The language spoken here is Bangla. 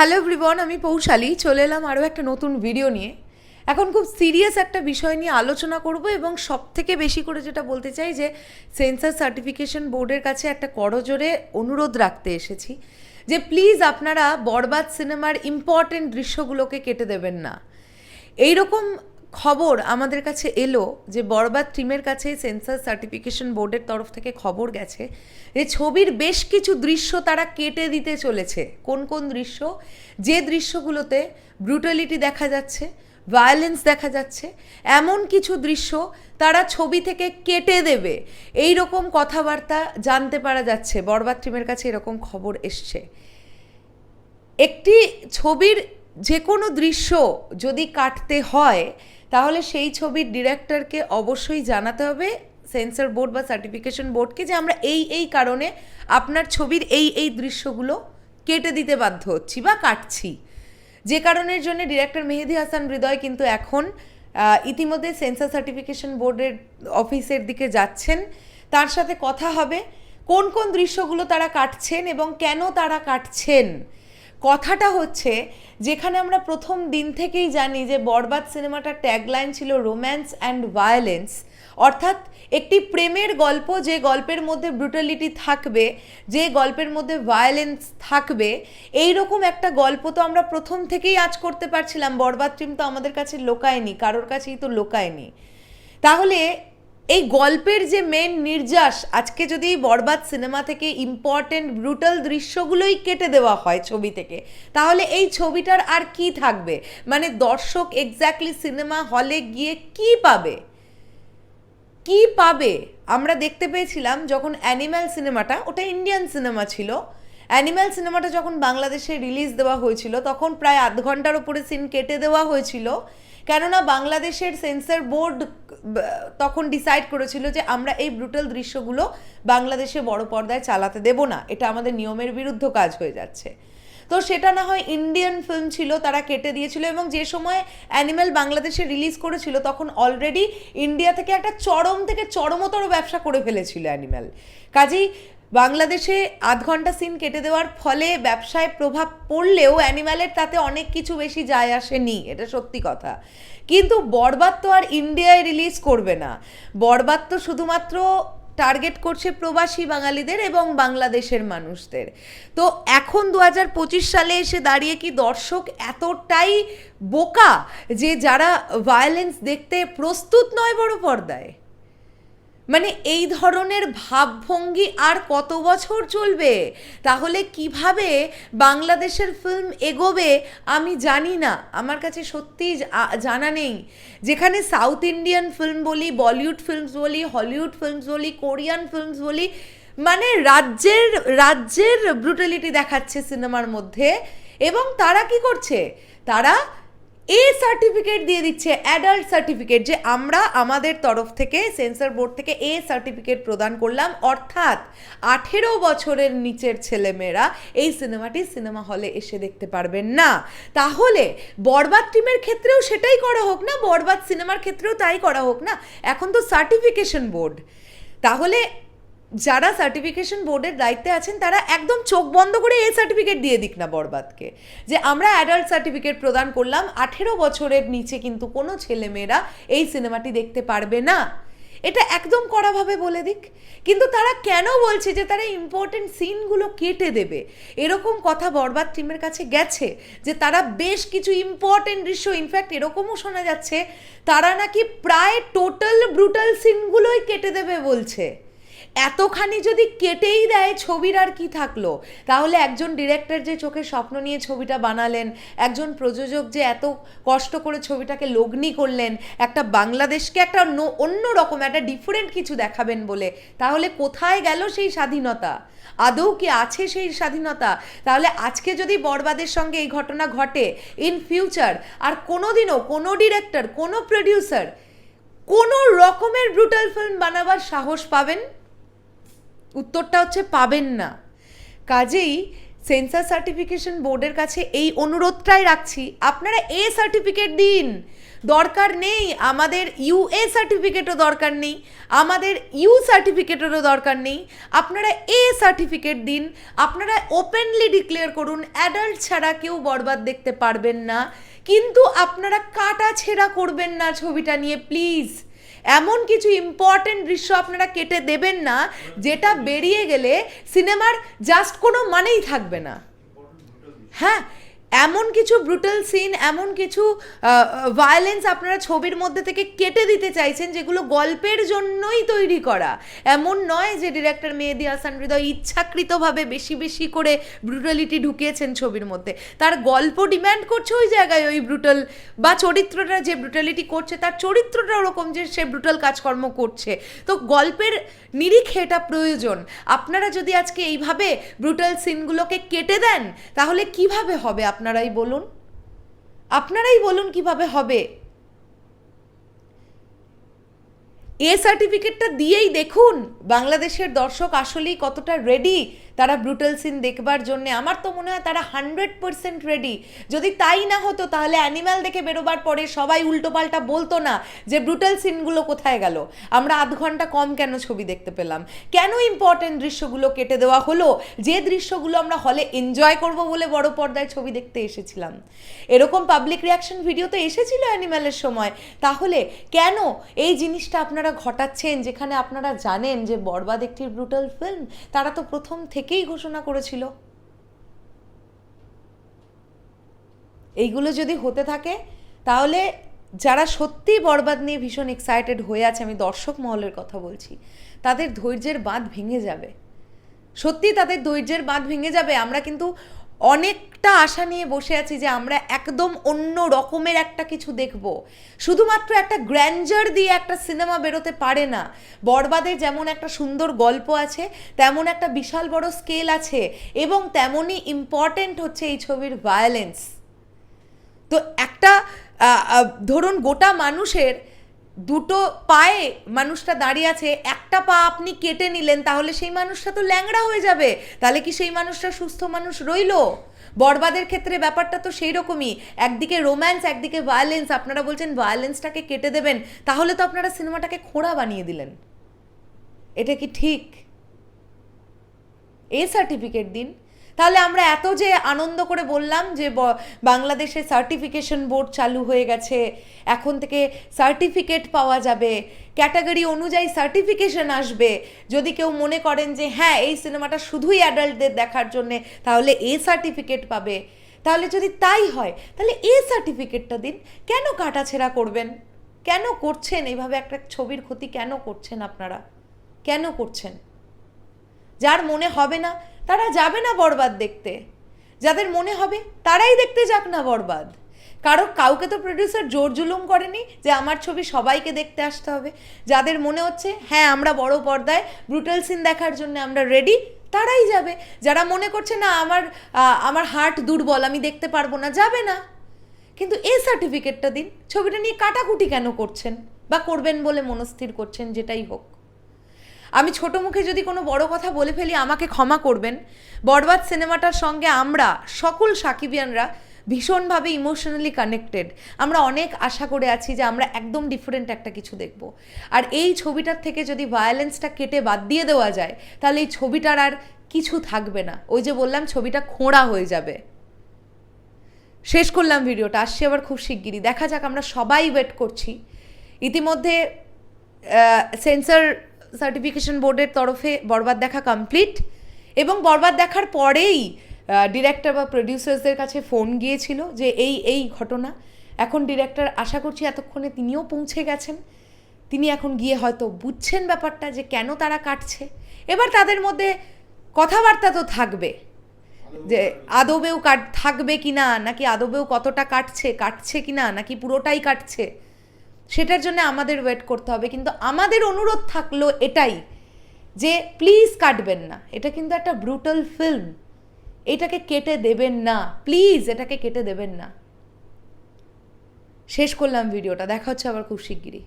হ্যালো এভরিওয়ান আমি পৌশালি। চলে এলাম আরও একটা নতুন ভিডিও নিয়ে। এখন খুব সিরিয়াস একটা বিষয় নিয়ে আলোচনা করব এবং সব থেকে বেশি করে যেটা বলতে চাই যে সেন্সার সার্টিফিকেশন বোর্ডের কাছে একটা করজোরে অনুরোধ রাখতে এসেছি যে প্লিজ আপনারা বরবাদ সিনেমার ইম্পর্টেন্ট দৃশ্যগুলোকে কেটে দেবেন না। এই রকম খবর আমাদের কাছে এলো যে বরবাদ টিমের কাছে সেন্সার সার্টিফিকেশন বোর্ডের তরফ থেকে খবর গেছে যে ছবির বেশ কিছু দৃশ্য তারা কেটে দিতে চলেছে। কোন কোন দৃশ্য? যে দৃশ্যগুলোতে ব্রুটালিটি দেখা যাচ্ছে ভায়োলেন্স দেখা যাচ্ছে, এমন কিছু দৃশ্য তারা ছবি থেকে কেটে দেবে। এই রকম কথাবার্তা জানতে পারা যাচ্ছে, বরবাদ টিমের কাছে এরকম খবর এসছে। একটি ছবির যে কোনো দৃশ্য যদি কাটতে হয় তাহলে সেই ছবির ডিরেক্টরকে অবশ্যই জানাতে হবে, সেন্সর বোর্ড বা সার্টিফিকেশন বোর্ডকে যে আমরা এই এই কারণে আপনার ছবির এই এই দৃশ্যগুলো কেটে দিতে বাধ্য হচ্ছি বা কাটছি। যে কারণের জন্য ডিরেক্টর মেহেদি হাসান হৃদয় কিন্তু এখন ইতিমধ্যে সেন্সার সার্টিফিকেশন বোর্ডের অফিসের দিকে যাচ্ছেন। তার সাথে কথা হবে, কোন কোন দৃশ্যগুলো তারা কাটছেন এবং কেন তারা কাটছেন? কথাটা হচ্ছে, যেখানে আমরা প্রথম দিন থেকেই জানি যে বরবাদ সিনেমাটার ট্যাগলাইন ছিল রোম্যান্স অ্যান্ড ভায়োলেন্স অর্থাৎ একটি প্রেমের গল্প, যে গল্পের মধ্যে ব্রুটালিটি থাকবে, যে গল্পের মধ্যে ভায়োলেন্স থাকবে এই রকম একটা গল্প তো আমরা প্রথম থেকেই আজ করতে পারছিলাম। বরবাদ টিম তো আমাদের কাছে লোকায়নি, কারোর কাছেই তো লোকায়নি। তাহলে এই গল্পের যে মেন নির্যাস, আজকে যদি বরবাদ সিনেমা থেকে ইম্পর্টেন্ট ব্রুটাল দৃশ্যগুলোই কেটে দেওয়া হয় ছবি থেকে, তাহলে এই ছবিটার আর কি থাকবে? মানে দর্শক এক্স্যাক্টলি সিনেমা হলে গিয়ে কি পাবে? কি পাবে? আমরা দেখতে পেয়েছিলাম যখন অ্যানিম্যাল সিনেমাটা ওটা ইন্ডিয়ান সিনেমা ছিল অ্যানিম্যাল সিনেমাটা যখন বাংলাদেশে রিলিজ দেওয়া হয়েছিল, তখন প্রায় আধ ঘণ্টার ওপরে সিন কেটে দেওয়া হয়েছিল। কেননা বাংলাদেশের সেন্সর বোর্ড তখন ডিসাইড করেছিল যে আমরা এই ব্রুটাল দৃশ্যগুলো বাংলাদেশে বড় পর্দায় চালাতে দেব না। এটা আমাদের নিয়মের বিরুদ্ধ কাজ হয়ে যাচ্ছে। তো সেটা না হয় ইন্ডিয়ান ফিল্ম ছিল, তারা কেটে দিয়েছিল এবং যে সময় অ্যানিম্যাল বাংলাদেশে রিলিজ করেছিল, তখন অলরেডি ইন্ডিয়া থেকে একটা চরম থেকে চরমতর ব্যবসা করে ফেলেছিল অ্যানিম্যাল কাজেই বাংলাদেশে আধ ঘণ্টা সিন কেটে দেওয়ার ফলে ব্যবসায় প্রভাব পড়লেও অ্যানিম্যালের তাতে অনেক কিছু বেশি যায় আসেনি, এটা সত্যি কথা। কিন্তু বরবাদ তো আর ইন্ডিয়ায় রিলিজ করবে না। বরবাদ তো শুধুমাত্র টার্গেট করছে প্রবাসী বাঙালিদের এবং বাংলাদেশের মানুষদের। তো এখন দু হাজার পঁচিশ সালে এসে দাঁড়িয়ে কি দর্শক এতটাই বোকা যে যারা ভায়োলেন্স দেখতে প্রস্তুত নয় বড় পর্দায়? মানে এই ধরনের ভাবভঙ্গি আর কত বছর চলবে? তাহলে কীভাবে বাংলাদেশের ফিল্ম এগোবে আমি জানি না। আমার কাছে সত্যিই জানা নেই। যেখানে সাউথ ইন্ডিয়ান ফিল্ম বলি বলিউড ফিল্মস বলি হলিউড ফিল্মস বলি কোরিয়ান ফিল্মস বলি মানে রাজ্যের রাজ্যের ব্রুটালিটি দেখাচ্ছে সিনেমার মধ্যে। এবং তারা কি করছে? তারা সার্টিফিকেট দিয়ে দিচ্ছে অ্যাডাল্ট সার্টিফিকেট যে আমরা আমাদের তরফ থেকে সেন্সর বোর্ড থেকে এ সার্টিফিকেট প্রদান করলাম। অর্থাৎ আঠেরো বছরের নিচের ছেলেমেয়েরা এই সিনেমাটি সিনেমা হলে এসে দেখতে পারবেন না। তাহলে বরবাদ টিমের ক্ষেত্রেও সেটাই করা হোক না, বরবাদ সিনেমার ক্ষেত্রেও তাই করা হোক না। এখন তো সার্টিফিকেশন বোর্ড তাহলে যারা সার্টিফিকেশন বোর্ডের দায়িত্বে আছেন, তারা একদম চোখ বন্ধ করে এই সার্টিফিকেট দিয়ে দিক না বরবাদকে। যে আমরা অ্যাডাল্ট সার্টিফিকেট প্রদান করলাম, আঠেরো বছরের নিচে কিন্তু কোনো ছেলেমেয়েরা এই সিনেমাটি দেখতে পারবে না। এটা একদম কড়াভাবে বলে দিক। কিন্তু তারা কেন বলছে যে তারা ইম্পর্টেন্ট সিনগুলো কেটে দেবে? এরকম কথা বরবাদ টিমের কাছে গেছে যে তারা বেশ কিছু ইম্পর্টেন্ট দৃশ্য ইনফ্যাক্ট এরকমও শোনা যাচ্ছে, তারা নাকি প্রায় টোটাল ব্রুটাল সিনগুলোই কেটে দেবে বলছে। এতখানি যদি কেটেই দেয় ছবির আর কি থাকল? তাহলে একজন ডিরেক্টর যে চোখে স্বপ্ন নিয়ে ছবিটা বানালেন, একজন প্রযোজক যে এত কষ্ট করে ছবিটাকে লগ্নি করলেন, একটা বাংলাদেশকে একটা অন্য রকম, একটা ডিফারেন্ট কিছু দেখাবেন বলে, তাহলে কোথায় গেল সেই স্বাধীনতা? আদৌ কি আছে সেই স্বাধীনতা? তাহলে আজকে যদি বরবাদের সঙ্গে এই ঘটনা ঘটে ইন ফিউচার আর কোনোদিনও কোনো ডিরেক্টর কোনো প্রডিউসার কোনো রকমের ব্রুটাল ফিল্ম বানাবার সাহস পাবেন? উত্তরটা হচ্ছে পাবেন না। কাজেই সেন্সার সার্টিফিকেশন বোর্ডের কাছে এই অনুরোধটাই রাখছি, আপনারা এ সার্টিফিকেট দিন। দরকার নেই, আমাদের ইউএ সার্টিফিকেটও দরকার নেই, আমাদের ইউ সার্টিফিকেটেরও দরকার নেই, আপনারা এ সার্টিফিকেট দিন, আপনারা ওপেনলি ডিক্লেয়ার করুন, অ্যাডাল্ট ছাড়া কেউ বরবাদ দেখতে পারবেন না, কিন্তু আপনারা কাটা ছেঁড়া করবেন না ছবিটা নিয়ে, প্লিজ। এমন কিছু ইম্পর্টেন্ট দৃশ্য আপনারা কেটে দেবেন না যেটা বেরিয়ে গেলে সিনেমার জাস্ট কোনো মানেই থাকবে না। হ্যাঁ এমন কিছু ব্রুটাল সিন এমন কিছু ভায়োলেন্স আপনারা ছবির মধ্যে থেকে কেটে দিতে চাইছেন যেগুলো গল্পের জন্যই তৈরি করা। এমন নয় যে ডিরেক্টর মেহেদি হাসান হৃদয় ইচ্ছাকৃতভাবে বেশি বেশি করে ব্রুটালিটি ঢুকিয়েছেন ছবির মধ্যে। তার গল্প ডিম্যান্ড করছে ওই জায়গায় ওই ব্রুটাল বা চরিত্রটা যে ব্রুটালিটি করছে, তার চরিত্রটা ওরকম যে সে ব্রুটাল কাজকর্ম করছে। তো গল্পের নিরিখে এটা প্রয়োজন। আপনারা যদি আজকে এইভাবে ব্রুটাল সিনগুলোকে কেটে দেন, তাহলে কীভাবে হবে? আপনারাই বলুন। আপনারাই বলুন কীভাবে হবে। এ সার্টিফিকেটটা দিয়েই দেখুন, বাংলাদেশের দর্শক আসলেই কতটা রেডি তারা ব্রুটাল সিন দেখবার জন্য। আমার তো মনে হয় তারা হান্ড্রেড পার্সেন্ট রেডি যদি তাই না হতো, তাহলে অ্যানিম্যাল দেখে বেরোবার পরে সবাই উল্টোপাল্টা বলতো না যে ব্রুটাল সিনগুলো কোথায় গেল। আমরা আধ ঘণ্টা কম কেন ছবি দেখতে পেলাম? কেন ইম্পর্টেন্ট দৃশ্যগুলো কেটে দেওয়া হলো? যে দৃশ্যগুলো আমরা হলে এনজয় করব বলে বড় পর্দায় ছবি দেখতে এসেছিলাম। এরকম পাবলিক রিয়াকশন ভিডিও তো এসেছিল অ্যানিম্যালের সময়। তাহলে কেন এই জিনিসটা আপনারা ঘটাচ্ছেন, যেখানে আপনারা জানেন যে বরবাদ একটি ব্রুটাল ফিল্ম তারা তো প্রথম থেকেই ঘোষণা করেছিল। এইগুলো যদি হতে থাকে, তাহলে যারা সত্যি বরবাদ নিয়ে ভীষণ এক্সাইটেড হয়ে আছে, আমি দর্শক মহলের কথা বলছি, তাদের ধৈর্যের বাঁধ ভেঙে যাবে। সত্যি তাদের ধৈর্যের বাঁধ ভেঙে যাবে, আমরা কিন্তু অনেকটা আশা নিয়ে বসে আছি যে আমরা একদম অন্য রকমের একটা কিছু দেখব। শুধুমাত্র একটা গ্র্যান্ডার দিয়ে একটা সিনেমা বেরোতে পারে না। বরবাদের যেমন একটা সুন্দর গল্প আছে, তেমন একটা বিশাল বড় স্কেল আছে এবং তেমনই ইম্পর্টেন্ট হচ্ছে এই ছবির ভায়োলেন্স তো একটা ধরুন গোটা মানুষের দুটো পায়ে মানুষটা দাঁড়িয়ে আছে, একটা পা আপনি কেটে নিলেন, তাহলে সেই মানুষটা তো ল্যাংড়া হয়ে যাবে। তাহলে কি সেই মানুষটা সুস্থ মানুষ রইল? বরবাদের ক্ষেত্রে ব্যাপারটা তো সেই রকমই একদিকে রোম্যান্স একদিকে ভায়োলেন্স আপনারা বলছেন ভায়োলেন্সটাকে কেটে দেবেন, তাহলে তো আপনারা সিনেমাটাকে খোঁড়া বানিয়ে দিলেন। এটা কি ঠিক? এ সার্টিফিকেট দিন। তাহলে আমরা এত যে আনন্দ করে বললাম যে বাংলাদেশে সার্টিফিকেশন বোর্ড চালু হয়ে গেছে, এখন থেকে সার্টিফিকেট পাওয়া যাবে ক্যাটাগরি অনুযায়ী সার্টিফিকেশন আসবে। যদি কেউ মনে করেন যে হ্যাঁ এই সিনেমাটা শুধুই অ্যাডাল্টদের দেখার জন্যে, তাহলে এ সার্টিফিকেট পাবে। তাহলে যদি তাই হয়, তাহলে এ সার্টিফিকেটটা দিন। কেন কাটাছেড়া করবেন? কেন করছেন? এইভাবে একটা ছবির ক্ষতি কেন করছেন আপনারা? কেন করছেন? যার মনে হবে না তারা যাবে না বরবাদ দেখতে। যাদের মনে হবে, তারাই দেখতে যাক না বরবাদ। কারও, কাউকে তো প্রডিউসার জোর জুলুম করেনি যে আমার ছবি সবাইকে দেখতে আসতে হবে। যাদের মনে হচ্ছে হ্যাঁ আমরা বড় পর্দায় ব্রুটাল সিন দেখার জন্য আমরা রেডি তারাই যাবে। যারা মনে করছে, না, আমার আমার হার্ট দুর্বল, আমি দেখতে পারব না, যাবে না। কিন্তু এই সার্টিফিকেটটা দিন, ছবিটা নিয়ে কাটাকুটি কেন করছেন? বা করবেন বলে মনস্থির করছেন, যেটাই হোক। আমি ছোট মুখে যদি কোনো বড় কথা বলে ফেলি, আমাকে ক্ষমা করবেন। বরবাদ সিনেমাটার সঙ্গে আমরা, সকল সাকিবিয়ানরা, ভীষণভাবে ইমোশনালি কানেক্টেড আমরা অনেক আশা করে আছি যে আমরা একদম ডিফারেন্ট একটা কিছু দেখব। আর এই ছবিটার থেকে যদি ভায়োলেন্সটা কেটে বাদ দিয়ে দেওয়া যায়, তাহলে এই ছবিটার আর কিছু থাকবে না। ওই যে বললাম, ছবিটা খোঁড়া হয়ে যাবে। শেষ করলাম ভিডিওটা। আসছি আবার খুব শিগগিরই। দেখা যাক, আমরা সবাই ওয়েট করছি। ইতিমধ্যে সেন্সর সার্টিফিকেশন বোর্ডের তরফে বরবাদ দেখা কমপ্লিট এবং বরবাদ দেখার পরেই ডিরেক্টর বা প্রডিউসার্সদের কাছে ফোন গিয়েছিল যে এই এই ঘটনা। এখন ডিরেক্টর আশা করছি এতক্ষণে তিনিও পৌঁছে গেছেন। তিনি এখন গিয়ে হয়তো বুঝছেন ব্যাপারটা যে কেন তারা কাটছে। এবার তাদের মধ্যে কথাবার্তা তো থাকবে। যে আদবেও কাট, থাকবে কি না নাকি আদবেও কতটা কাটছে কাটছে কি না নাকি পুরোটাই কাটছে? সেটার জন্য আমাদের ওয়েট করতে হবে। কিন্তু আমাদের অনুরোধ থাকল এটাই যে প্লিজ কাটবেন না। এটা কিন্তু একটা ব্রুটাল ফিল্ম এটাকে কেটে দেবেন না। প্লিজ এটাকে কেটে দেবেন না। শেষ করলাম ভিডিওটা দেখা হচ্ছে আবার খুব শিগগিরই।